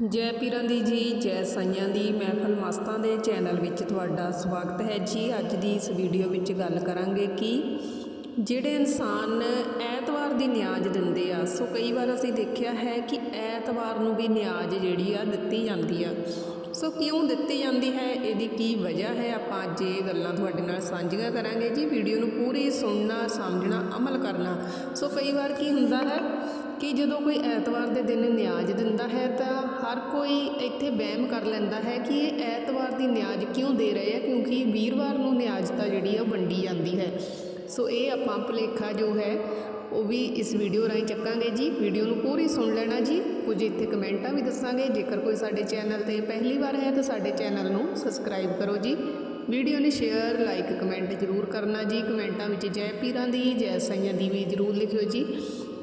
ਜੈ ਪੀਰਾਂ ਦੀ ਜੀ, ਜੈ ਸਾਈਆਂ ਦੀ ਮਹਿਫਲ ਮਸਤਾਂ ਦੇ ਚੈਨਲ ਵਿੱਚ ਤੁਹਾਡਾ ਸਵਾਗਤ ਹੈ ਜੀ। ਅੱਜ ਦੀ ਇਸ ਵੀਡੀਓ ਵਿੱਚ ਗੱਲ ਕਰਾਂਗੇ ਕਿ ਜਿਹੜੇ ਇਨਸਾਨ ਐਤਵਾਰ ਦੀ ਨਿਆਜ਼ ਦਿੰਦੇ ਆ, ਸੋ ਕਈ ਵਾਰ ਅਸੀਂ ਦੇਖਿਆ ਹੈ ਕਿ ਐਤਵਾਰ ਨੂੰ ਵੀ ਨਿਆਜ਼ ਜਿਹੜੀ ਆ ਦਿੱਤੀ ਜਾਂਦੀ ਆ। ਸੋ ਕਿਉਂ ਦਿੱਤੀ ਜਾਂਦੀ ਹੈ, ਇਹਦੀ ਕੀ ਵਜ੍ਹਾ ਹੈ, ਆਪਾਂ ਅੱਜ ਇਹ ਗੱਲਾਂ ਤੁਹਾਡੇ ਨਾਲ ਸਾਂਝੀਆਂ ਕਰਾਂਗੇ ਜੀ। ਵੀਡੀਓ ਨੂੰ ਪੂਰੀ ਸੁਣਨਾ, ਸਮਝਣਾ, ਅਮਲ ਕਰਨਾ। ਸੋ ਕਈ ਵਾਰ ਕੀ ਹੁੰਦਾ ਹੈ ਕਿ ਜਦੋਂ ਕੋਈ ਐਤਵਾਰ ਦੇ ਦਿਨ ਨਿਆਜ਼ ਦਿੰਦਾ ਹੈ ਤਾਂ ਹਰ ਕੋਈ ਇੱਥੇ ਵਹਿਮ ਕਰ ਲੈਂਦਾ ਹੈ ਕਿ ਇਹ ਐਤਵਾਰ ਦੀ ਨਿਆਜ਼ ਕਿਉਂ ਦੇ ਰਹੇ ਆ, ਕਿਉਂਕਿ ਵੀਰਵਾਰ ਨੂੰ ਨਿਆਜ਼ ਤਾਂ ਜਿਹੜੀ ਆ ਵੰਡੀ ਜਾਂਦੀ ਹੈ। ਸੋ ਇਹ ਆਪਾਂ ਭੁਲੇਖਾ ਜੋ ਹੈ, ਉਹ ਵੀ ਇਸ ਵੀਡੀਓ ਰਾਹੀਂ ਚੱਕਾਂਗੇ ਜੀ। ਵੀਡੀਓ ਨੂੰ ਪੂਰੀ ਸੁਣ ਲੈਣਾ ਜੀ। ਕੁਝ ਇੱਥੇ ਕਮੈਂਟਾਂ ਵੀ ਦੱਸਾਂਗੇ। ਜੇਕਰ ਕੋਈ ਸਾਡੇ ਚੈਨਲ ਤੇ ਪਹਿਲੀ ਵਾਰ ਹੈ ਤਾਂ ਸਾਡੇ ਚੈਨਲ ਨੂੰ ਸਬਸਕ੍ਰਾਈਬ ਕਰੋ ਜੀ। ਵੀਡੀਓ ਨੂੰ ਸ਼ੇਅਰ, ਲਾਈਕ, ਕਮੈਂਟ ਜ਼ਰੂਰ ਕਰਨਾ ਜੀ। ਕਮੈਂਟਾਂ ਵਿੱਚ ਜੈ ਪੀਰਾਂ ਦੀ, ਜੈ ਸਾਈਆਂ ਦੀ ਵੀ ਜ਼ਰੂਰ ਲਿਖਿਓ ਜੀ।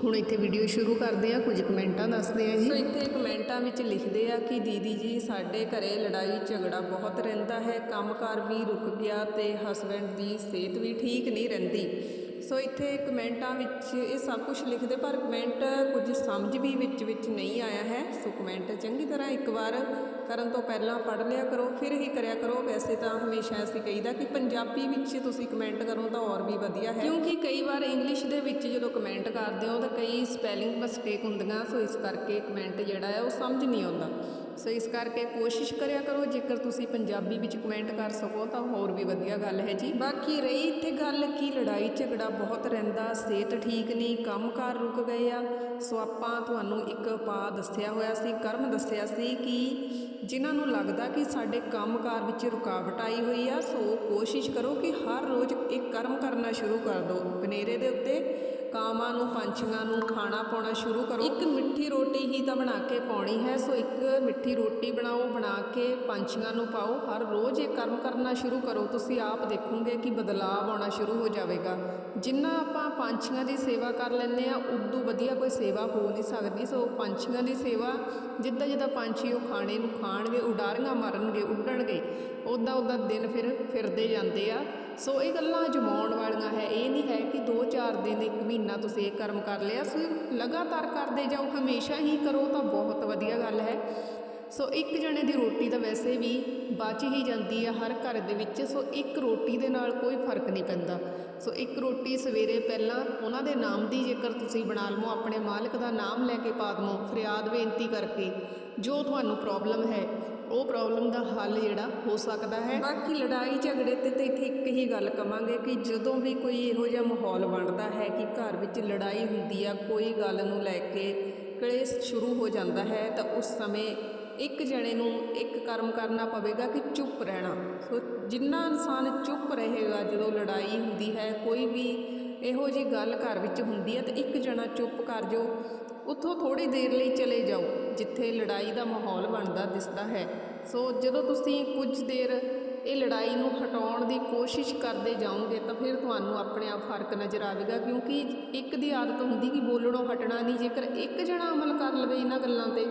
ਹੁਣ ਇੱਥੇ ਵੀਡੀਓ ਸ਼ੁਰੂ ਕਰਦੇ ਆ ਕੁਝ ਕਮੈਂਟਾਂ ਦੱਸਦੇ ਆ ਜੀ। ਸੋ ਇੱਥੇ ਕਮੈਂਟਾਂ ਵਿੱਚ ਲਿਖਦੇ ਆ ਕਿ ਦੀਦੀ ਜੀ, ਸਾਡੇ ਘਰੇ ਲੜਾਈ ਝਗੜਾ ਬਹੁਤ ਰਹਿੰਦਾ ਹੈ, ਕੰਮਕਾਰ ਵੀ ਰੁਕ ਗਿਆ ਤੇ ਹਸਬੈਂਡ ਦੀ ਸਿਹਤ ਵੀ ਠੀਕ ਨਹੀਂ ਰਹਿੰਦੀ। ਸੋ ਇੱਥੇ ਕਮੈਂਟਾਂ ਵਿੱਚ ਇਹ ਸਭ ਕੁਝ ਲਿਖਦੇ, ਪਰ ਕਮੈਂਟ ਕੁਝ ਸਮਝ ਵੀ ਵਿੱਚ ਵਿੱਚ ਨਹੀਂ ਆਇਆ ਹੈ। ਸੋ ਕਮੈਂਟ ਚੰਗੀ ਤਰ੍ਹਾਂ ਇੱਕ ਵਾਰ ਕਰਨ ਤੋਂ ਪਹਿਲਾਂ ਪੜ੍ਹ ਲਿਆ ਕਰੋ, ਫਿਰ ਹੀ ਕਰਿਆ ਕਰੋ। ਵੈਸੇ ਤਾਂ ਹਮੇਸ਼ਾ ਅਸੀਂ ਕਹੀਦਾ ਕਿ ਪੰਜਾਬੀ ਵਿੱਚ ਤੁਸੀਂ ਕਮੈਂਟ ਕਰੋ ਤਾਂ ਹੋਰ ਵੀ ਵਧੀਆ ਹੈ। ਕਿਉਂਕਿ ਕਈ ਵਾਰ ਇੰਗਲਿਸ਼ ਦੇ ਵਿੱਚ ਜਦੋਂ ਕਮੈਂਟ ਕਰਦੇ ਹੋ ਤਾਂ ਕਈ ਸਪੈਲਿੰਗ ਮਿਸਟੇਕ ਹੁੰਦੀਆਂ, ਸੋ ਇਸ ਕਰਕੇ ਕਮੈਂਟ ਜਿਹੜਾ ਹੈ ਉਹ ਸਮਝ ਨਹੀਂ ਆਉਂਦਾ। ਸੋ ਇਸ ਕਰਕੇ ਕੋਸ਼ਿਸ਼ ਕਰਿਆ ਕਰੋ, ਜੇਕਰ ਤੁਸੀਂ ਪੰਜਾਬੀ ਵਿੱਚ ਕਮੈਂਟ ਕਰ ਸਕੋ, ਤਾਂ ਹੋਰ ਵੀ ਵਧੀਆ ਗੱਲ ਹੈ ਜੀ। ਬਾਕੀ ਰਹੀ ਇੱਥੇ ਗੱਲ ਕਿ ਲੜਾਈ ਝਗੜਾ ਬਹੁਤ ਰਹਿੰਦਾ, ਸਿਹਤ ਠੀਕ ਨਹੀਂ, ਕੰਮਕਾਰ ਰੁਕ ਗਏ ਆ। ਸੋ ਆਪਾਂ ਤੁਹਾਨੂੰ ਇੱਕ ਉਪਾਅ ਦੱਸਿਆ ਹੋਇਆ ਸੀ, ਕਰਮ ਦੱਸਿਆ ਸੀ ਕਿ ਜਿਨ੍ਹਾਂ ਨੂੰ ਲੱਗਦਾ ਕਿ ਸਾਡੇ ਕੰਮਕਾਰ ਵਿੱਚ ਰੁਕਾਵਟ ਆਈ ਹੋਈ ਆ, ਸੋ ਕੋਸ਼ਿਸ਼ ਕਰੋ ਕਿ ਹਰ ਰੋਜ਼ ਇੱਕ ਕਰਮ ਕਰਨਾ ਸ਼ੁਰੂ ਕਰ ਦਿਓ। ਬਨੇਰੇ ਦੇ ਉੱਤੇ ਕਾਵਾਂ ਨੂੰ, ਪੰਛੀਆਂ ਨੂੰ ਖਾਣਾ ਪਾਉਣਾ ਸ਼ੁਰੂ ਕਰੋ। ਇੱਕ ਮਿੱਠੀ ਰੋਟੀ ਹੀ ਤਾਂ ਬਣਾ ਕੇ ਪਾਉਣੀ ਹੈ, ਸੋ ਇੱਕ ਮਿੱਠੀ ਰੋਟੀ ਬਣਾਓ, ਬਣਾ ਕੇ ਪੰਛੀਆਂ ਨੂੰ ਪਾਓ। ਹਰ ਰੋਜ਼ ਇਹ ਕਰਮ ਕਰਨਾ ਸ਼ੁਰੂ ਕਰੋ। ਤੁਸੀਂ ਆਪ ਦੇਖੋਗੇ ਕਿ ਬਦਲਾਅ ਆਉਣਾ ਸ਼ੁਰੂ ਹੋ ਜਾਵੇਗਾ। ਜਿੰਨਾ ਆਪਾਂ ਪੰਛੀਆਂ ਦੀ ਸੇਵਾ ਕਰ ਲੈਂਦੇ ਆ ਉਦੋਂ ਵਧੀਆ ਕੋਈ ਸੇਵਾ ਹੋ ਨਹੀਂ ਸਕਦੀ। ਸੋ ਪੰਛੀਆਂ ਦੀ ਸੇਵਾ ਜਿੱਦਾਂ ਜਿੱਦਾਂ ਪੰਛੀ ਉਹ ਖਾਣੇ ਨੂੰ ਖਾਣਗੇ, ਉਡਾਰੀਆਂ ਮਾਰਨਗੇ, ਉੱਡਣਗੇ ਉੱਦਾਂ ਉੱਦਾਂ ਦਿਨ ਫਿਰ ਫਿਰਦੇ ਜਾਂਦੇ ਆ। ਸੋ ਇਹ ਗੱਲਾਂ ਅਜਮਾਉਣ ਵਾਲੀਆਂ ਹੈ। ਇਹ ਨਹੀਂ ਹੈ ਕਿ 2-4 ਦਿਨ, ਇੱਕ ਮਹੀਨਾ ਤੁਸੀਂ ਇਹ ਕਰਮ ਕਰ ਲਿਆ। ਸੋ ਲਗਾਤਾਰ ਕਰਦੇ ਜਾਓ, ਹਮੇਸ਼ਾ ਹੀ ਕਰੋ ਤਾਂ ਬਹੁਤ ਵਧੀਆ ਗੱਲ ਹੈ। ਸੋ ਇੱਕ ਜਣੇ ਦੀ ਰੋਟੀ ਤਾਂ ਵੈਸੇ ਵੀ ਬਚ ਹੀ ਜਾਂਦੀ ਆ ਹਰ ਘਰ ਦੇ ਵਿੱਚ। ਸੋ ਇੱਕ ਰੋਟੀ ਦੇ ਨਾਲ ਕੋਈ ਫ਼ਰਕ ਨਹੀਂ ਪੈਂਦਾ। ਸੋ ਇੱਕ ਰੋਟੀ ਸਵੇਰੇ ਪਹਿਲਾਂ ਉਹਨਾਂ ਦੇ ਨਾਮ ਦੀ ਜੇਕਰ ਤੁਸੀਂ ਬਣਾ ਲਵੋ, ਆਪਣੇ ਮਾਲਕ ਦਾ ਨਾਮ ਲੈ ਕੇ ਪਾ ਦਵੋ, ਫਰਿਆਦ ਬੇਨਤੀ ਕਰਕੇ, ਜੋ ਤੁਹਾਨੂੰ ਪ੍ਰੋਬਲਮ ਹੈ। ਉਹ ਪ੍ਰੋਬਲਮ ਦਾ ਹੱਲ ਜਿਹੜਾ ਹੋ ਸਕਦਾ ਹੈ। ਬਾਕੀ ਲੜਾਈ ਝਗੜੇ ਤੇ ਤੇ ਇੱਥੇ ਇੱਕ ਹੀ ਗੱਲ ਕਵਾਂਗੇ ਕਿ ਜਦੋਂ ਵੀ ਕੋਈ ਇਹੋ ਜਿਹਾ ਮਾਹੌਲ ਬਣਦਾ ਹੈ ਕਿ ਘਰ ਵਿੱਚ ਲੜਾਈ ਹੁੰਦੀ ਆ, ਕੋਈ ਗੱਲ ਨੂੰ ਲੈ ਕੇ ਕਲੇਸ਼ ਸ਼ੁਰੂ ਹੋ ਜਾਂਦਾ ਹੈ, ਤਾਂ ਉਸ ਸਮੇਂ ਇੱਕ ਜਣੇ ਨੂੰ ਇੱਕ ਕਰਮ ਕਰਨਾ ਪਵੇਗਾ ਕਿ ਚੁੱਪ ਰਹਿਣਾ। ਸੋ ਜਿੰਨਾ ਇਨਸਾਨ ਚੁੱਪ ਰਹੇਗਾ ਜਦੋਂ ਲੜਾਈ ਹੁੰਦੀ ਹੈ, ਕੋਈ ਵੀ ਇਹੋ ਜੀ ਗੱਲ ਘਰ ਵਿੱਚ ਹੁੰਦੀ ਹੈ ਤੇ ਇੱਕ ਜਣਾ ਚੁੱਪ ਕਰ ਜਾਓ। ਉੱਥੋਂ ਥੋੜੀ ਦੇਰ ਲਈ ਚਲੇ ਜਾਓ। ਜਿੱਥੇ ਲੜਾਈ ਦਾ ਮਾਹੌਲ ਬਣਦਾ ਦਿਸਦਾ ਹੈ। ਸੋ ਜਦੋਂ ਤੁਸੀਂ ਕੁਝ ਦੇਰ ਇਹ ਲੜਾਈ ਨੂੰ ਹਟਾਉਣ ਦੀ ਕੋਸ਼ਿਸ਼ ਕਰਦੇ ਜਾਓਗੇ ਤਾਂ ਫਿਰ ਤੁਹਾਨੂੰ ਆਪਣੇ ਆਪ ਫ਼ਰਕ ਨਜ਼ਰ ਆਵੇਗਾ, ਕਿਉਂਕਿ ਇੱਕ ਦੀ ਆਦਤ ਹੁੰਦੀ ਕਿ ਬੋਲਣੋਂ ਹਟਣਾ ਨਹੀਂ। ਜੇਕਰ ਇੱਕ ਜਣਾ ਅਮਲ ਕਰ ਲਵੇ ਇਹਨਾਂ ਗੱਲਾਂ ਤੇ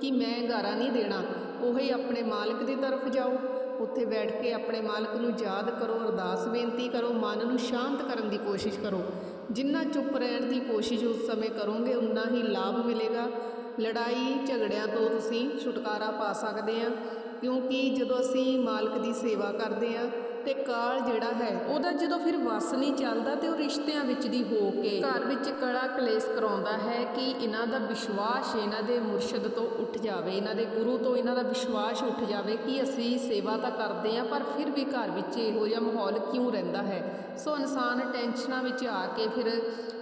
ਕਿ ਮੈਂ ਗਾਰਾ ਨਹੀਂ ਦੇਣਾ, ਉਹੀ ਆਪਣੇ ਮਾਲਕ ਦੀ ਤਰਫ ਜਾਓ। ਉੱਥੇ ਬੈਠ ਕੇ ਆਪਣੇ ਮਾਲਕ ਨੂੰ ਯਾਦ ਕਰੋ, ਅਰਦਾਸ ਬੇਨਤੀ ਕਰੋ, ਮਨ ਨੂੰ ਸ਼ਾਂਤ ਕਰਨ ਦੀ ਕੋਸ਼ਿਸ਼ ਕਰੋ। ਜਿੰਨਾ ਚੁੱਪ ਰਹਿਣ ਦੀ ਕੋਸ਼ਿਸ਼ ਉਸ ਸਮੇਂ ਕਰੋਗੇ, ਉਨਾ ਹੀ ਲਾਭ ਮਿਲੇਗਾ। ਲੜਾਈ, ਝਗੜਿਆਂ ਤੋਂ ਤੁਸੀਂ ਛੁਟਕਾਰਾ ਪਾ ਸਕਦੇ ਆ, ਕਿਉਂਕਿ ਜਦੋਂ ਅਸੀਂ ਮਾਲਕ ਦੀ ਸੇਵਾ ਕਰਦੇ ਆ ਤੇ ਕਾਲ ਜਿਹੜਾ ਹੈ, ਉਹਦਾ ਜਦੋਂ ਫਿਰ ਵਸ ਨਹੀਂ ਚੱਲਦਾ ਤੇ ਉਹ ਰਿਸ਼ਤਿਆਂ ਵਿੱਚ ਦੀ ਹੋ ਕੇ ਘਰ ਵਿੱਚ ਕਲਾ ਕਲੇਸ਼ ਕਰਾਉਂਦਾ ਹੈ ਕਿ ਇਹਨਾਂ ਦਾ ਵਿਸ਼ਵਾਸ ਇਹਨਾਂ ਦੇ ਮੁਰਸ਼ਿਦ ਤੋਂ ਉੱਠ ਜਾਵੇ, ਇਹਨਾਂ ਦੇ ਗੁਰੂ ਤੋਂ ਇਹਨਾਂ ਦਾ ਵਿਸ਼ਵਾਸ ਉੱਠ ਜਾਵੇ ਕਿ ਅਸੀਂ ਸੇਵਾ ਤਾਂ ਕਰਦੇ ਆ, ਪਰ ਫਿਰ ਵੀ ਘਰ ਵਿੱਚ ਇਹੋ ਜਿਹਾ ਮਾਹੌਲ ਕਿਉਂ ਰਹਿੰਦਾ ਹੈ? ਸੋ ਇਨਸਾਨ ਟੈਨਸ਼ਨਾਂ ਵਿੱਚ ਆ ਕੇ ਫਿਰ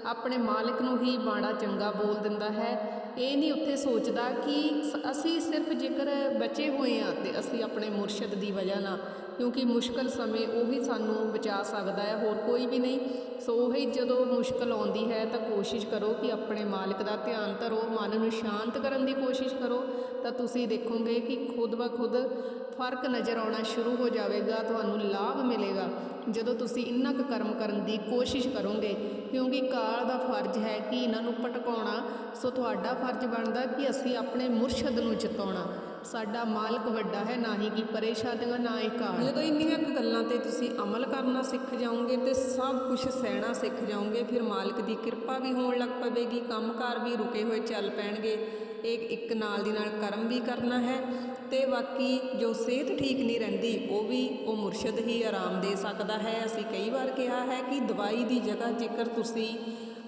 ਆਪਣੇ ਮਾਲਕ ਨੂੰ ਹੀ ਬਾੜਾ ਚੰਗਾ ਬੋਲ ਦਿੰਦਾ ਹੈ। ਇਹ ਨਹੀਂ ਉੱਥੇ ਸੋਚਦਾ ਕਿ ਸ- ਅਸੀਂ ਸਿਰਫ ਜੇਕਰ ਬਚੇ ਹੋਏ ਹਾਂ ਤੇ ਅਸੀਂ ਆਪਣੇ ਮੁਰਸ਼ਿਦ ਦੀ ਵਜ੍ਹਾ ਨਾਲ, ਕਿਉਂਕਿ ਮੁਸ਼ਕਲ ਸਮੇਂ ਉਹੀ ਸਾਨੂੰ ਬਚਾ ਸਕਦਾ ਹੈ, ਹੋਰ ਕੋਈ ਵੀ ਨਹੀਂ। ਸੋ ਉਹੀ ਜਦੋਂ ਮੁਸ਼ਕਲ ਆਉਂਦੀ ਹੈ ਤਾਂ ਕੋਸ਼ਿਸ਼ ਕਰੋ ਕਿ ਆਪਣੇ ਮਾਲਕ ਦਾ ਧਿਆਨ ਧਰੋ, ਮਨ ਨੂੰ ਸ਼ਾਂਤ ਕਰਨ ਦੀ ਕੋਸ਼ਿਸ਼ ਕਰੋ। ਤਾਂ ਤੁਸੀਂ ਦੇਖੋਗੇ ਕਿ ਖੁਦ ਬ ਖੁਦ ਫ਼ਰਕ ਨਜ਼ਰ ਆਉਣਾ ਸ਼ੁਰੂ ਹੋ ਜਾਵੇਗਾ, ਤੁਹਾਨੂੰ ਲਾਭ ਮਿਲੇਗਾ। ਜਦੋਂ ਤੁਸੀਂ ਇੰਨਾ ਕੁ ਕਰਮ ਕਰਨ ਦੀ ਕੋਸ਼ਿਸ਼ ਕਰੋਗੇ, ਕਿਉਂਕਿ ਕਾਲ ਦਾ ਫਰਜ਼ ਹੈ ਕਿ ਇਹਨਾਂ ਨੂੰ ਭਟਕਾਉਣਾ, ਸੋ ਤੁਹਾਡਾ ਫਰਜ਼ ਬਣਦਾ ਕਿ ਅਸੀਂ ਆਪਣੇ ਮੁਰਸ਼ਿਦ ਨੂੰ ਜਿਤਾਉਣਾ। ਸਾਡਾ ਮਾਲਕ ਵੱਡਾ ਹੈ, ਨਾ ਹੀ ਕਿ ਪਰੇਸ਼ਾਨੀਆਂ, ਨਾ ਹੀ ਕਾਲ। ਜਦੋਂ ਇੰਨੀਆਂ ਕੁ ਗੱਲਾਂ ਤੇ ਤੁਸੀਂ ਅਮਲ ਕਰਨਾ ਸਿੱਖ ਜਾਓਗੇ ਤੇ ਸਭ ਕੁਝ ਸਹਿਣਾ ਸਿੱਖ ਜਾਓਗੇ, ਫਿਰ ਮਾਲਕ ਦੀ ਕਿਰਪਾ ਵੀ ਹੋਣ ਲੱਗ ਪਵੇਗੀ, ਕੰਮਕਾਰ ਵੀ ਰੁਕੇ ਹੋਏ ਚੱਲ ਪੈਣਗੇ। ਇਹ ਇੱਕ ਨਾਲ ਦੀ ਨਾਲ ਕਰਮ ਵੀ ਕਰਨਾ ਹੈ ਤੇ ਬਾਕੀ ਜੋ ਸਿਹਤ ਠੀਕ ਨਹੀਂ ਰਹਿੰਦੀ, ਉਹ ਵੀ ਉਹ ਮੁਰਸ਼ਦ ਹੀ ਆਰਾਮ ਦੇ ਸਕਦਾ ਹੈ। ਅਸੀਂ ਕਈ ਵਾਰ ਕਿਹਾ ਹੈ ਕਿ ਦਵਾਈ ਦੀ ਜਗ੍ਹਾ ਜੇਕਰ ਤੁਸੀਂ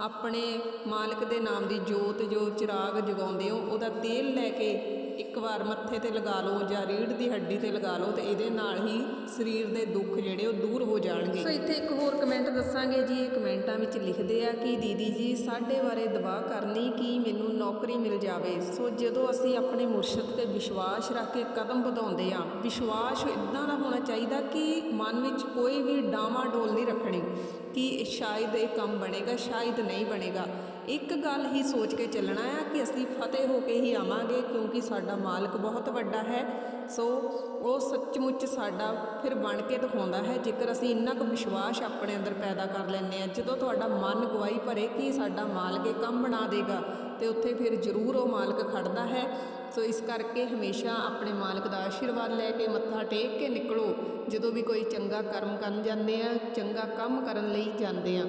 ਆਪਣੇ ਮਾਲਕ ਦੇ ਨਾਮ ਦੀ ਜੋਤ, ਜੋ ਚਿਰਾਗ ਜਗਾਉਂਦੇ ਹੋ, ਉਹਦਾ ਤੇਲ ਲੈ ਕੇ ਇੱਕ ਵਾਰ ਮੱਥੇ ਤੇ ਲਗਾ ਲਓ ਜਾਂ ਰੀੜ੍ਹ ਦੀ ਹੱਡੀ ਤੇ ਲਗਾ ਲਓ ਤੇ ਇਹਦੇ ਨਾਲ ਹੀ ਸਰੀਰ ਦੇ ਦੁੱਖ ਜਿਹੜੇ ਉਹ ਦੂਰ ਹੋ ਜਾਣਗੇ। ਸੋ ਇੱਥੇ ਇੱਕ ਹੋਰ ਕਮੈਂਟ ਦੱਸਾਂਗੇ ਜੀ, ਇਹ ਕਮੈਂਟਾਂ ਵਿੱਚ ਲਿਖਦੇ ਆ ਕਿ ਦੀਦੀ ਜੀ, ਸਾਡੇ ਬਾਰੇ ਦੁਆ ਕਰਨੀ ਕਿ ਮੈਨੂੰ ਨੌਕਰੀ ਮਿਲ ਜਾਵੇ। ਸੋ ਜਦੋਂ ਅਸੀਂ ਆਪਣੇ ਮੁਰਸ਼ਿਦ ਤੇ ਵਿਸ਼ਵਾਸ ਰੱਖ ਕੇ ਕਦਮ ਵਧਾਉਂਦੇ ਆ ਵਿਸ਼ਵਾਸ ਇਦਾਂ ਦਾ ਹੋਣਾ ਚਾਹੀਦਾ ਕਿ ਮਨ ਵਿੱਚ ਕੋਈ ਵੀ ਡਾਵਾਂ ਡੋਲ ਨਹੀਂ ਰੱਖਣੀ। ਕਿ ਸ਼ਾਇਦ ਇਹ ਕੰਮ ਬਣੇਗਾ, ਸ਼ਾਇਦ ਨਹੀਂ ਬਣੇਗਾ। ਇੱਕ ਗੱਲ ਹੀ ਸੋਚ ਕੇ ਚੱਲਣਾ ਆ ਕਿ ਅਸੀਂ ਫਤਿਹ ਹੋ ਕੇ ਹੀ ਆਵਾਂਗੇ ਕਿਉਂਕਿ ਸਾਡਾ ਮਾਲਕ ਬਹੁਤ ਵੱਡਾ ਹੈ। ਸੋ ਉਹ ਸੱਚਮੁੱਚ ਸਾਡਾ ਫਿਰ ਬਣ ਕੇ ਦਿਖਾਉਂਦਾ ਹੈ, ਜੇਕਰ ਅਸੀਂ ਇੰਨਾ ਕੁ ਵਿਸ਼ਵਾਸ ਆਪਣੇ ਅੰਦਰ ਪੈਦਾ ਕਰ ਲੈਂਦੇ ਆ ਜਦੋਂ ਤੁਹਾਡਾ ਮਨ ਗਵਾਹੀ ਭਰੇ ਕਿ ਸਾਡਾ ਮਾਲਕ ਇਹ ਕੰਮ ਬਣਾ ਦੇਗਾ, ਤੇ ਉੱਥੇ ਫਿਰ ਜ਼ਰੂਰ ਉਹ ਮਾਲਕ ਖੜਦਾ ਹੈ। ਸੋ ਇਸ ਕਰਕੇ ਹਮੇਸ਼ਾ ਆਪਣੇ ਮਾਲਕ ਦਾ ਆਸ਼ੀਰਵਾਦ ਲੈ ਕੇ ਮੱਥਾ ਟੇਕ ਕੇ ਨਿਕਲੋ। ਜਦੋਂ ਵੀ ਕੋਈ ਚੰਗਾ ਕਰਮ ਕਰਨ ਜਾਂਦੇ ਆ, ਚੰਗਾ ਕੰਮ ਕਰਨ ਲਈ ਜਾਂਦੇ ਆ।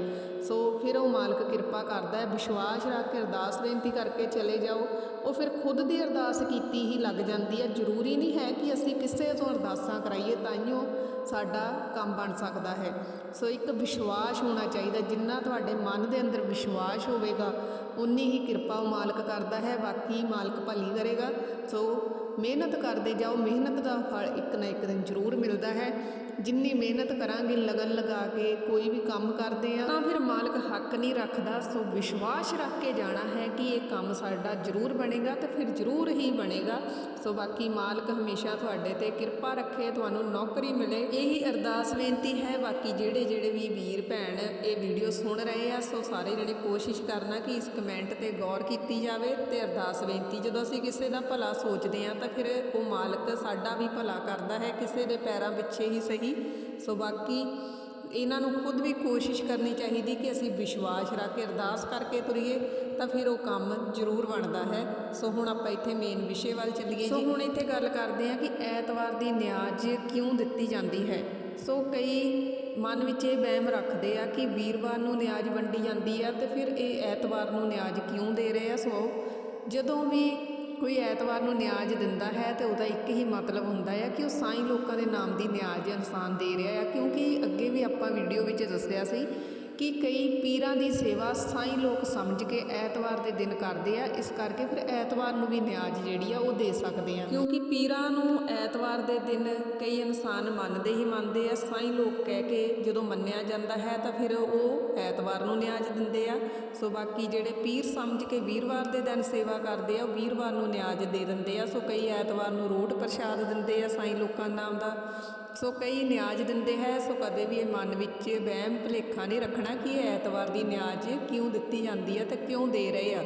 ਸੋ ਫਿਰ ਉਹ ਮਾਲਕ ਕਿਰਪਾ ਕਰਦਾ ਹੈ, ਵਿਸ਼ਵਾਸ ਰੱਖ ਕੇ ਅਰਦਾਸ ਬੇਨਤੀ ਕਰਕੇ ਚਲੇ ਜਾਓ। ਉਹ ਫਿਰ ਖੁਦ ਦੀ ਅਰਦਾਸ ਕੀਤੀ ਹੀ ਲੱਗ ਜਾਂਦੀ ਹੈ। ਜ਼ਰੂਰੀ ਨਹੀਂ ਹੈ ਕਿ ਅਸੀਂ ਕਿਸੇ ਤੋਂ ਅਰਦਾਸਾਂ ਕਰਾਈਏ ਤਾਈਓ ਸਾਡਾ ਕੰਮ ਬਣ ਸਕਦਾ ਹੈ। ਸੋ ਇੱਕ ਵਿਸ਼ਵਾਸ ਹੋਣਾ ਚਾਹੀਦਾ, ਜਿੰਨਾ ਤੁਹਾਡੇ ਮਨ ਦੇ ਅੰਦਰ ਵਿਸ਼ਵਾਸ ਹੋਵੇਗਾ, ਉਨੀ ਹੀ ਕਿਰਪਾ ਉਹ ਮਾਲਕ ਕਰਦਾ ਹੈ। ਬਾਕੀ ਮਾਲਕ ਭਲੀ ਕਰੇਗਾ। ਸੋ ਮਿਹਨਤ ਕਰਦੇ ਜਾਓ। ਮਿਹਨਤ ਦਾ ਫਲ ਇੱਕ ਨਾ ਇੱਕ ਦਿਨ ਜ਼ਰੂਰ ਮਿਲਦਾ ਹੈ। ਜਿੰਨੀ ਮਿਹਨਤ ਕਰਾਂਗੇ, ਲਗਨ ਲਗਾ ਕੇ ਕੋਈ ਵੀ ਕੰਮ ਕਰਦੇ ਆ, ਤਾਂ ਫਿਰ ਮਾਲਕ ਹੱਕ ਨਹੀਂ ਰੱਖਦਾ। ਸੋ ਵਿਸ਼ਵਾਸ ਰੱਖ ਕੇ ਜਾਣਾ ਹੈ ਕਿ ਇਹ ਕੰਮ ਸਾਡਾ ਜ਼ਰੂਰ ਬਣੇਗਾ ਤੇ ਫਿਰ ਜ਼ਰੂਰ ਹੀ ਬਣੇਗਾ। ਸੋ ਬਾਕੀ ਮਾਲਕ ਹਮੇਸ਼ਾ ਤੁਹਾਡੇ ਤੇ ਕਿਰਪਾ ਰੱਖੇ, ਤੁਹਾਨੂੰ ਨੌਕਰੀ ਮਿਲੇ, ਇਹੀ ਅਰਦਾਸ ਬੇਨਤੀ ਹੈ। ਬਾਕੀ ਜਿਹੜੇ ਜਿਹੜੇ ਵੀ ਵੀਰ ਭੈਣ ਇਹ ਵੀਡੀਓ ਸੁਣ ਰਹੇ ਆ, ਸੋ ਸਾਰੇ ਜਿਹੜੇ ਕੋਸ਼ਿਸ਼ ਕਰਨਾ ਕਿ ਇਸ ਕਮੈਂਟ ਤੇ ਗੌਰ ਕੀਤੀ ਜਾਵੇ ਤੇ ਅਰਦਾਸ ਬੇਨਤੀ, ਜਦੋਂ ਅਸੀਂ ਕਿਸੇ ਦਾ ਭਲਾ ਸੋਚਦੇ ਆ, ਤਾਂ ਫਿਰ ਉਹ ਮਾਲਕ ਸਾਡਾ ਵੀ ਭਲਾ ਕਰਦਾ ਹੈ, ਕਿਸੇ ਦੇ ਪੈਰਾਂ ਪਿੱਛੇ ਹੀ ਸਹੀ ਸੋ ਬਾਕੀ ਇਹਨਾਂ ਨੂੰ ਖੁਦ ਵੀ ਕੋਸ਼ਿਸ਼ ਕਰਨੀ ਚਾਹੀਦੀ ਕਿ ਅਸੀਂ ਵਿਸ਼ਵਾਸ ਰੱਖ ਕੇ ਅਰਦਾਸ ਕਰਕੇ ਤੁਰੀਏ ਤਾਂ ਫਿਰ ਉਹ ਕੰਮ ਜ਼ਰੂਰ ਬਣਦਾ ਹੈ। ਸੋ ਹੁਣ ਆਪਾਂ ਇੱਥੇ ਮੇਨ ਵਿਸ਼ੇ ਵੱਲ ਚੱਲੀਏ ਸੋ ਹੁਣ ਇੱਥੇ ਗੱਲ ਕਰਦੇ ਹਾਂ ਕਿ ਐਤਵਾਰ ਦੀ ਨਿਆਜ਼ ਕਿਉਂ ਦਿੱਤੀ ਜਾਂਦੀ ਹੈ। ਸੋ ਕਈ ਮਨ ਵਿੱਚ ਇਹ ਵਹਿਮ ਰੱਖਦੇ ਆ ਕਿ ਵੀਰਵਾਰ ਨੂੰ ਨਿਆਜ਼ ਵੰਡੀ ਜਾਂਦੀ ਆ ਤੇ ਫਿਰ ਇਹ ਐਤਵਾਰ ਨੂੰ ਨਿਆਜ਼ ਕਿਉਂ ਦੇ ਰਹੇ ਆ। ਸੋ ਜਦੋਂ ਵੀ ਕੋਈ ਐਤਵਾਰ ਨੂੰ ਨਿਆਜ਼ ਦਿੰਦਾ ਹੈ ਤੇ ਉਹਦਾ ਇੱਕ ਹੀ ਮਤਲਬ ਹੁੰਦਾ ਹੈ ਕਿ ਉਹ ਸਾਈਂ ਲੋਕਾਂ ਦੇ ਨਾਮ ਦੀ ਨਿਆਜ਼ ਇਨਸਾਨ ਦੇ ਰਿਹਾ ਹੈ, ਕਿਉਂਕਿ ਅੱਗੇ ਵੀ ਆਪਾਂ ਵੀਡੀਓ ਵਿੱਚ ਦੱਸਿਆ ਸੀ ਕਿ ਕਈ ਪੀਰਾਂ ਦੀ ਸੇਵਾ ਸਾਈਂ ਲੋਕ ਸਮਝ ਕੇ ਐਤਵਾਰ ਦੇ ਦਿਨ ਕਰਦੇ ਆ, ਇਸ ਕਰਕੇ ਫਿਰ ਐਤਵਾਰ ਨੂੰ ਵੀ ਨਿਆਜ਼ ਜਿਹੜੀ ਆ ਉਹ ਦੇ ਸਕਦੇ ਆ। ਕਿਉਂਕਿ ਪੀਰਾਂ ਨੂੰ ਐਤਵਾਰ ਦੇ ਦਿਨ ਕਈ ਇਨਸਾਨ ਮੰਨਦੇ ਹੀ ਮੰਨਦੇ ਆ, ਸਾਈਂ ਲੋਕ ਕਹਿ ਕੇ ਜਦੋਂ ਮੰਨਿਆ ਜਾਂਦਾ ਹੈ ਤਾਂ ਫਿਰ ਉਹ ਐਤਵਾਰ ਨੂੰ ਨਿਆਜ਼ ਦਿੰਦੇ ਆ। ਸੋ ਬਾਕੀ ਜਿਹੜੇ ਪੀਰ ਸਮਝ ਕੇ ਵੀਰਵਾਰ ਦੇ ਦਿਨ ਸੇਵਾ ਕਰਦੇ ਆ, ਉਹ ਵੀਰਵਾਰ ਨੂੰ ਨਿਆਜ਼ ਦੇ ਦਿੰਦੇ ਆ। ਸੋ ਕਈ ਐਤਵਾਰ ਨੂੰ ਰੋਟ ਪ੍ਰਸ਼ਾਦ ਦਿੰਦੇ ਆ ਸਾਈਂ ਲੋਕਾਂ ਨਾਮ ਦਾ। ਸੋ ਕਈ ਨਿਆਜ਼ ਦਿੰਦੇ ਹੈ, ਸੋ ਕਦੇ ਵੀ ਇਹ ਮਨ ਵਿੱਚ ਵਹਿਮ ਭੁਲੇਖਾ ਨਹੀਂ ਰੱਖਣਾ ਕਿ ਇਹ ਐਤਵਾਰ ਦੀ ਨਿਆਜ਼ ਕਿਉਂ ਦਿੱਤੀ ਜਾਂਦੀ ਹੈ ਅਤੇ ਕਿਉਂ ਦੇ ਰਹੇ ਆ।